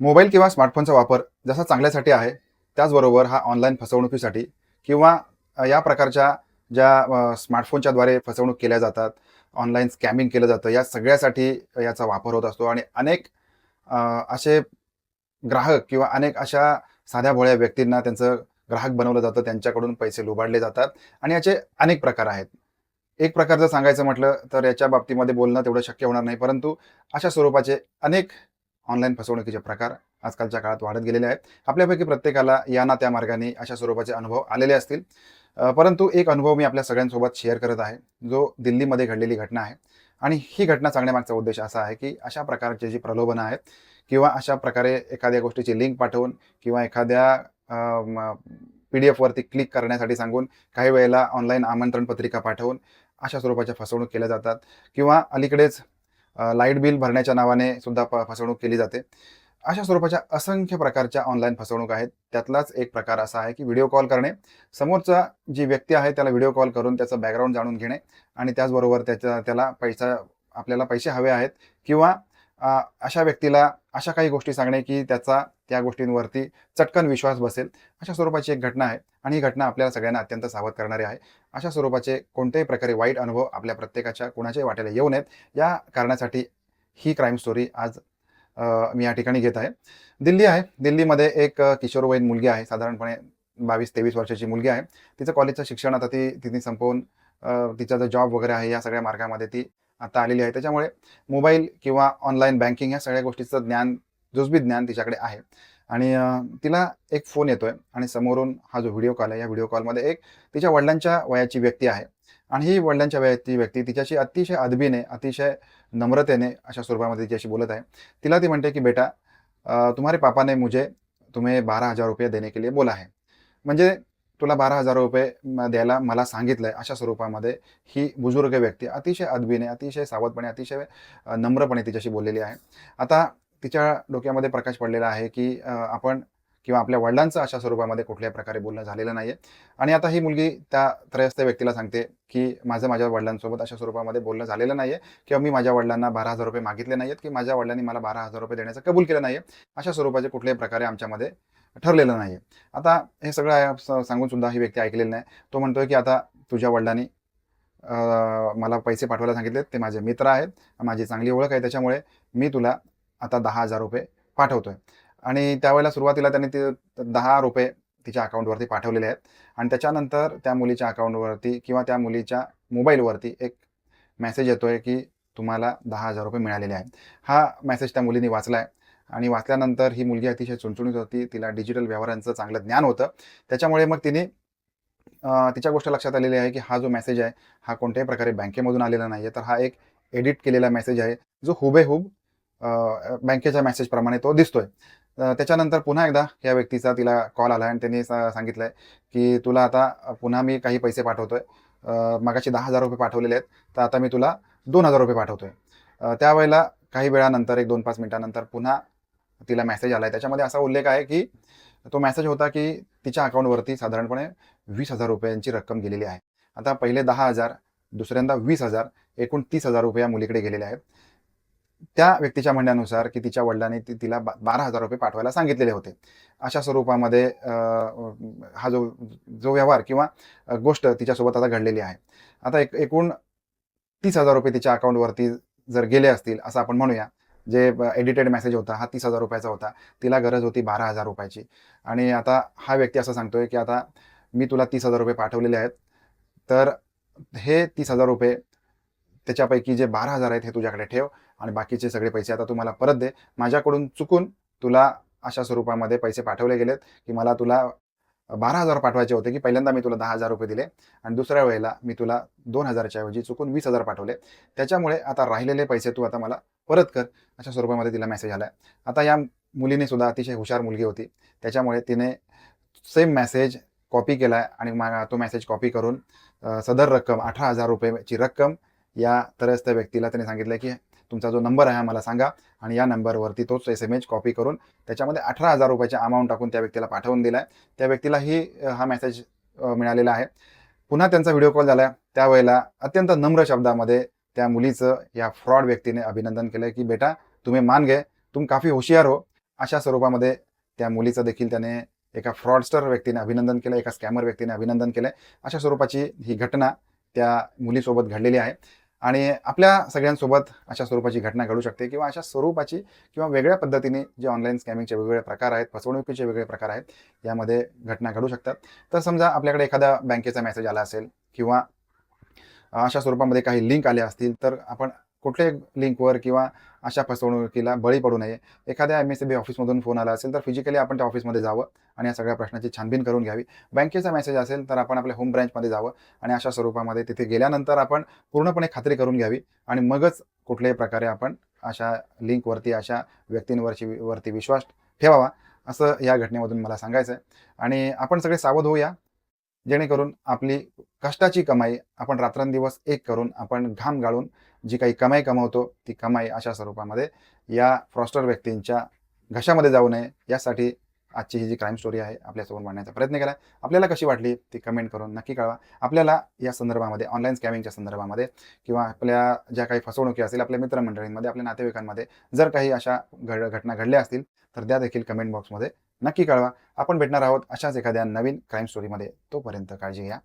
Mobile किंवा स्मार्टफोनचा वापर जसा चांगल्यासाठी आहे त्याचबरोबर हा ऑनलाईन फसवणुकीसाठी किंवा या प्रकारच्या ज्या स्मार्टफोनच्याद्वारे स्मार्टफोनच्या द्वारे फसवणूक केल्या जातात ऑनलाईन स्कॅमिंग केलं जातं या सगळ्यासाठी याचा वापर होत असतो. आणि अनेक असे ग्राहक किंवा अनेक अशा साध्या भोळ्या व्यक्तींना त्यांचं ग्राहक बनवलं जातं त्यांच्याकडून पैसे लुबाडले जातात. आणि याचे अनेक प्रकार आहेत. एक प्रकार जर सांगायचं म्हटलं तर याच्या बाबतीमध्ये बोलणं तेवढं शक्य होणार नाही परंतु अशा स्वरूपाचे अनेक ऑनलाईन फसवणुकीचे प्रकार आजकालच्या काळात वाढत गेलेले आहेत. आपल्यापैकी प्रत्येकाला या ना त्या मार्गाने अशा स्वरूपाचे अनुभव आलेले असतील. परंतु एक अनुभव मी आपल्या सगळ्यांसोबत शेअर करत आहे. जो दिल्लीमध्ये घडलेली घटना आहे. आणि ही घटना सांगण्यामागचा उद्देश असा आहे की अशा प्रकारचे जी प्रलोभनं आहेत किंवा अशा प्रकारे एखाद्या गोष्टीची लिंक पाठवून किंवा एखाद्या पी डी एफवरती क्लिक करण्यासाठी सांगून काही वेळेला ऑनलाईन आमंत्रण पत्रिका पाठवून अशा स्वरूपाच्या फसवणूक केल्या जातात. किंवा अलीकडेच लाइट बिल भरण्याच्या नावाने सुद्धा प फसवणूक केली जाते. अशा स्वरूपाच्या असंख्य प्रकारच्या ऑनलाईन फसवणूक आहेत. त्यातलाच एक प्रकार असा आहे की व्हिडिओ कॉल करणे. समोरचा जी व्यक्ती आहे त्याला व्हिडिओ कॉल करून त्याचं बॅकग्राऊंड जाणून घेणे आणि त्याचबरोबर त्याच्या त्याला पैसा आपल्याला पैसे हवे आहेत किंवा अशा व्यक्तीला अशा काही गोष्टी सांगणे की त्याचा त्या गोष्टींवरती चटकन विश्वास बसेल. अशा स्वरूपाची एक घटना आहे आणि ही घटना आपल्याला सगळ्यांना अत्यंत सावध करणारी आहे. अशा स्वरूपाचे कोणत्याही प्रकारे वाईट अनुभव आपल्या प्रत्येकाच्या कुणाच्याही वाट्याला येऊ नयेत. या कारणासाठी ही क्राईम स्टोरी आज मी या ठिकाणी घेत आहे. दिल्ली आहे. दिल्लीमध्ये एक किशोरवयीन मुलगी आहे. साधारणपणे बावीस तेवीस वर्षाची मुलगी आहे. तिचं कॉलेजचं शिक्षण आता ती तिने संपवून तिचा जो जॉब वगैरे आहे या सगळ्या मार्गामध्ये ती आता आलेली आहे. त्याच्यामुळे मोबाईल किंवा ऑनलाईन बँकिंग ह्या सगळ्या गोष्टीचं ज्ञान जुजबी ज्ञान तिच्याकडे आहे. आणि तिला एक फोन येतोय आणि समोरून हा जो व्हिडिओ कॉल आहे या व्हिडिओ कॉलमध्ये एक तिच्या वडिलांच्या वयाची व्यक्ती आहे. आणि ही वडिलांच्या वयाची व्यक्ती तिच्याशी अतिशय अदबीने अतिशय नम्रतेने अशा स्वरूपामध्ये तिच्याशी बोलत आहे. तिला ती म्हणते की बेटा तुम्हारे पापा ने मुझे तुम्ही बारा हजार रुपये देणे के लिए बोला आहे म्हणजे तुला बारा हजार रुपये म- द्यायला मला सांगितलंय अशा स्वरूपामध्ये ही बुजुर्ग व्यक्ती अतिशय अदबीने अतिशय सावधपणे अतिशय नम्रपणे तिच्याशी बोललेली आहे. आता तिच्या डोक्यामध्ये प्रकाश पडलेला आहे की आपण किंवा आपल्या वडिलांचं अशा स्वरूपामध्ये कुठल्याही प्रकारे बोलणं झालेलं नाही आहे आणि आता ही मुलगी त्या त्रयस्थ व्यक्तीला सांगते की माझं माझ्या वडिलांसोबत अशा स्वरूपामध्ये बोलणं झालेलं नाही आहे किंवा मी माझ्या वडिलांना बारा हजार रुपये मागितले नाही आहेत की माझ्या वडिलांनी मला बारा हजार रुपये देण्याचं कबूल केलं नाही आहे अशा स्वरूपाचे कुठल्याही प्रकारे आमच्यामध्ये ठरलेलं नाही आहे आता हे सगळं स- सांगून सुद्धा ही व्यक्ती ऐकलेली नाही. तो म्हणतोय की आता तुझ्या वडिलांनी मला पैसे पाठवायला सांगितले ते माझे मित्र आहेत. माझी चांगली ओळख आहे त्याच्यामुळे मी तुला आता दहा हजार रुपये पाठवतोय. आणि त्यावेळेला सुरुवातीला त्यांनी ते दहा रुपये तिच्या अकाउंटवरती पाठवलेले आहेत. आणि त्याच्यानंतर त्या मुलीच्या अकाउंटवरती किंवा त्या मुलीच्या मोबाईलवरती एक मेसेज येतोय की तुम्हाला दहा हजार रुपये मिळालेले आहेत. हा मेसेज त्या मुलीने वाचला आहे आणि वाचल्यानंतर ही मुलगी अतिशय चुणचुणीत होती. तिला डिजिटल व्यवहारांचं चांगलं ज्ञान होतं. त्याच्यामुळे मग तिने तिच्या गोष्ट लक्षात आलेली आहे की हा जो मेसेज आहे हा कोणत्याही प्रकारे बँकेमधून आलेला नाही आहे तर हा एक एडिट केलेला मेसेज आहे जो हुबेहूब बँकेच्या मेसेजप्रमाणे तो दिसतोय. त्याच्यानंतर पुन्हा एकदा या व्यक्तीचा तिला कॉल आला आणि त्यांनी सा- सांगितलंय की तुला आता पुन्हा मी काही पैसे पाठवतोय. अं, मगाशी दहा हजार रुपये पाठवलेले आहेत तर आता मी तुला दोन हजार रुपये पाठवतोय. त्यावेळेला काही वेळानंतर एक दोन पाच मिनिटानंतर पुन्हा तिला मेसेज आलाय. त्याच्यामध्ये असा उल्लेख आहे की तो मेसेज होता की तिच्या अकाउंटवरती साधारणपणे वीस हजार रुपयांची रक्कम गेलेली आहे. आता पहिले दहा हजार दुसऱ्यांदा वीस हजार एकूण तीस हजार रुपये या मुलीकडे गेलेले आहेत. त्या व्यक्तीच्या म्हणण्यानुसार की तिच्या वडिलांनी ती तिला बा- बारा हजार रुपये पाठवायला सांगितलेले होते. अशा स्वरूपामध्ये हा जो जो व्यवहार किंवा गोष्ट तिच्यासोबत आता घडलेली आहे. आता एक एकूण तीस हजार रुपये तिच्या अकाउंटवरती जर गेले असतील असं आपण म्हणूया. जे एडिटेड मेसेज होता हा तीस हजार रुपयाचा होता. तिला गरज होती बारा हजार रुपयाची. आणि आता हा व्यक्ती असं सांगतोय की आता मी तुला तीस हजार रुपये पाठवलेले आहेत. तर हे तीस हजार रुपये त्याच्यापैकी जे बारा हजार आहेत हे तुझ्याकडे ठेव आणि बाकीचे सगळे पैसे आता तू मला परत दे. माझ्याकडून चुकून तुला अशा स्वरूपामध्ये पैसे पाठवले गेलेत की मला तुला बारा हजार पाठवायचे होते की पहिल्यांदा मी तुला दहा हजार रुपये दिले आणि दुसऱ्या वेळेला मी तुला दोन हजारच्या ऐवजी चुकून वीस हजार पाठवले. त्याच्यामुळे आता राहिलेले पैसे तू आता मला परत कर. अशा स्वरूपामध्ये तिला मेसेज आला आहे आता या मुलीने सुद्धा अतिशय हुशार मुलगी होती. त्याच्यामुळे तिने सेम मेसेज कॉपी केला आहे आणि मा तो मेसेज कॉपी करून सदर रक्कम अठरा हजार रुपयाची रक्कम या त्रयस्थ व्यक्तीला त्याने सांगितलं की तुमचा जो नंबर आहे मला सांगा आणि या नंबरवरती तोच एस एम एच कॉपी करून त्याच्यामध्ये अठरा हजार रुपयाची अमाऊंट टाकून त्या व्यक्तीला पाठवून दिला आहे त्या व्यक्तीलाही हा मेसेज मिळालेला आहे. पुन्हा त्यांचा व्हिडिओ कॉल झाला त्यावेळेला अत्यंत नम्र शब्दामध्ये त्या मुलीचं या फ्रॉड व्यक्तीने अभिनंदन केलं की बेटा तुम्ही मान घे. तुम काफ़ी हुशियार हो. अशा स्वरूपामध्ये त्या मुलीचं देखील त्याने एका फ्रॉडस्टर व्यक्तीने अभिनंदन केलं एका स्कॅमर व्यक्तीने अभिनंदन केलं अशा स्वरूपाची ही घटना त्या मुलीसोबत घडलेली आहे. आणि आपल्या सगळ्यांसोबत अशा स्वरूपाची घटना घडू शकते किंवा अशा स्वरूपाची किंवा वेगळ्या पद्धतीने जे ऑनलाईन स्कॅमिंगचे वेगवेगळे प्रकार आहेत फसवणुकीचे वेगळे प्रकार आहेत यामध्ये घटना घडू शकतात. तर समजा आपल्याकडे एखादा बँकेचा मेसेज आला असेल किंवा अशा स्वरूपामध्ये काही लिंक आल्या असतील तर आपण कुठल्याही लिंकवर किंवा अशा फसवणुकीला बळी पडू नये. एखाद्या एम एस बी ऑफिसमधून फोन आला असेल तर फिजिकली आपण त्या ऑफिसमध्ये जावं आणि या सगळ्या प्रश्नाची छानबीन करून घ्यावी. बँकेचा मेसेज असेल तर आपण आपल्या होम ब्रँचमध्ये जावं आणि अशा स्वरूपामध्ये तिथे गेल्यानंतर आपण पूर्णपणे खात्री करून घ्यावी आणि मगच कुठल्याही प्रकारे आपण अशा लिंकवरती अशा व्यक्तींवरची वरती विश्वास ठेवावा असं या घटनेमधून मला सांगायचं आहे आणि आपण सगळे सावध होऊया जेणेकरून आपली कष्टाची कमाई आपण रात्रंदिवस एक करून आपण घाम गाळून जी काही कमाई कमावतो ती कमाई अशा स्वरूपामध्ये या फ्रॉस्टर व्यक्तींच्या घशामध्ये जाऊ नये. यासाठी आजची ही जी क्राईम स्टोरी आहे आपल्यासमोर मांडण्याचा प्रयत्न केला. आपल्याला कशी वाटली ती कमेंट करून नक्की कळवा. आपल्याला या संदर्भामध्ये ऑनलाईन स्कॅमिंगच्या संदर्भामध्ये किंवा आपल्या ज्या काही फसवणुकी असतील आपल्या मित्रमंडळींमध्ये आपल्या नातेवाईकांमध्ये जर काही अशा घड घटना घडल्या असतील तर त्या देखील कमेंट बॉक्समध्ये नक्की कळवा. आपण भेटणार आहोत अशाच एखाद्या नवीन क्राईम स्टोरीमध्ये तोपर्यंत काळजी घ्या.